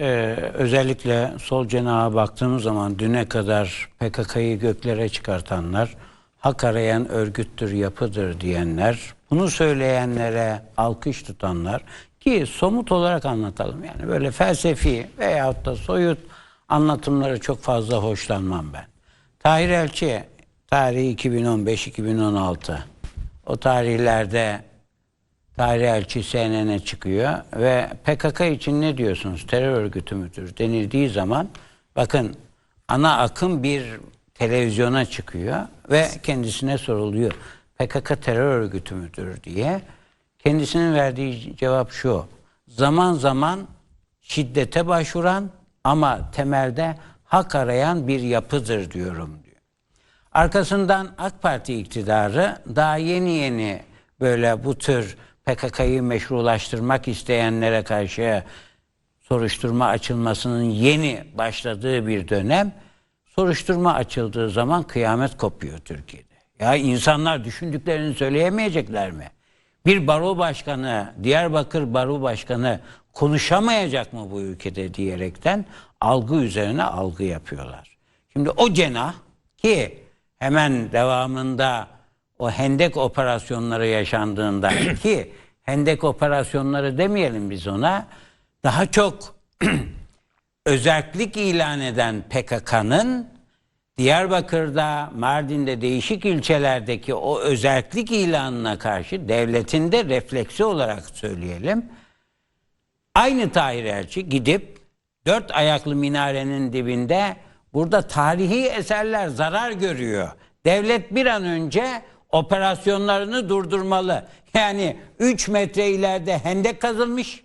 e, özellikle sol cenaha baktığımız zaman düne kadar PKK'yı göklere çıkartanlar, hak arayan örgüttür, yapıdır diyenler, bunu söyleyenlere alkış tutanlar ki somut olarak anlatalım yani böyle felsefi veyahut da soyut anlatımları çok fazla hoşlanmam ben. Tahir Elçi tarihi 2015-2016 o tarihlerde Tahir Elçi CNN'e çıkıyor ve PKK için ne diyorsunuz terör örgütü müdür denildiği zaman bakın ana akım bir televizyona çıkıyor ve kendisine soruluyor PKK terör örgütü müdür diye kendisinin verdiği cevap şu zaman zaman şiddete başvuran ama temelde hak arayan bir yapıdır diyorum diyor. Arkasından AK Parti iktidarı daha yeni yeni böyle bu tür PKK'yı meşrulaştırmak isteyenlere karşı soruşturma açılmasının yeni başladığı bir dönem soruşturma açıldığı zaman kıyamet kopuyor Türkiye'de. Ya insanlar düşündüklerini söyleyemeyecekler mi? Bir baro başkanı, Diyarbakır baro başkanı konuşamayacak mı bu ülkede diyerekten algı üzerine algı yapıyorlar. Şimdi o cenah ki hemen devamında o hendek operasyonları yaşandığında ki hendek operasyonları demeyelim biz ona daha çok özellik ilan eden PKK'nın Diyarbakır'da, Mardin'de değişik ilçelerdeki o özellik ilanına karşı devletin de refleksi olarak söyleyelim. Aynı Tahir Elçi gidip dört ayaklı minarenin dibinde burada tarihi eserler zarar görüyor. Devlet bir an önce operasyonlarını durdurmalı. Yani 3 metre ileride hendek kazılmış.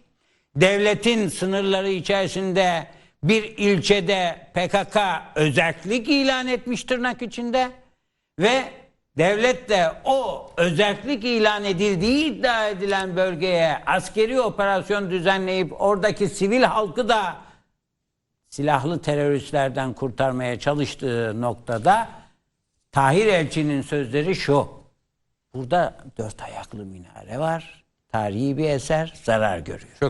Devletin sınırları içerisinde bir ilçede PKK özellik ilan etmiş tırnak içinde ve devlet de o özellik ilan edildiği iddia edilen bölgeye askeri operasyon düzenleyip oradaki sivil halkı da silahlı teröristlerden kurtarmaya çalıştığı noktada Tahir Elçi'nin sözleri şu. Burada dört ayaklı minare var. Tarihi bir eser zarar görüyor. Çok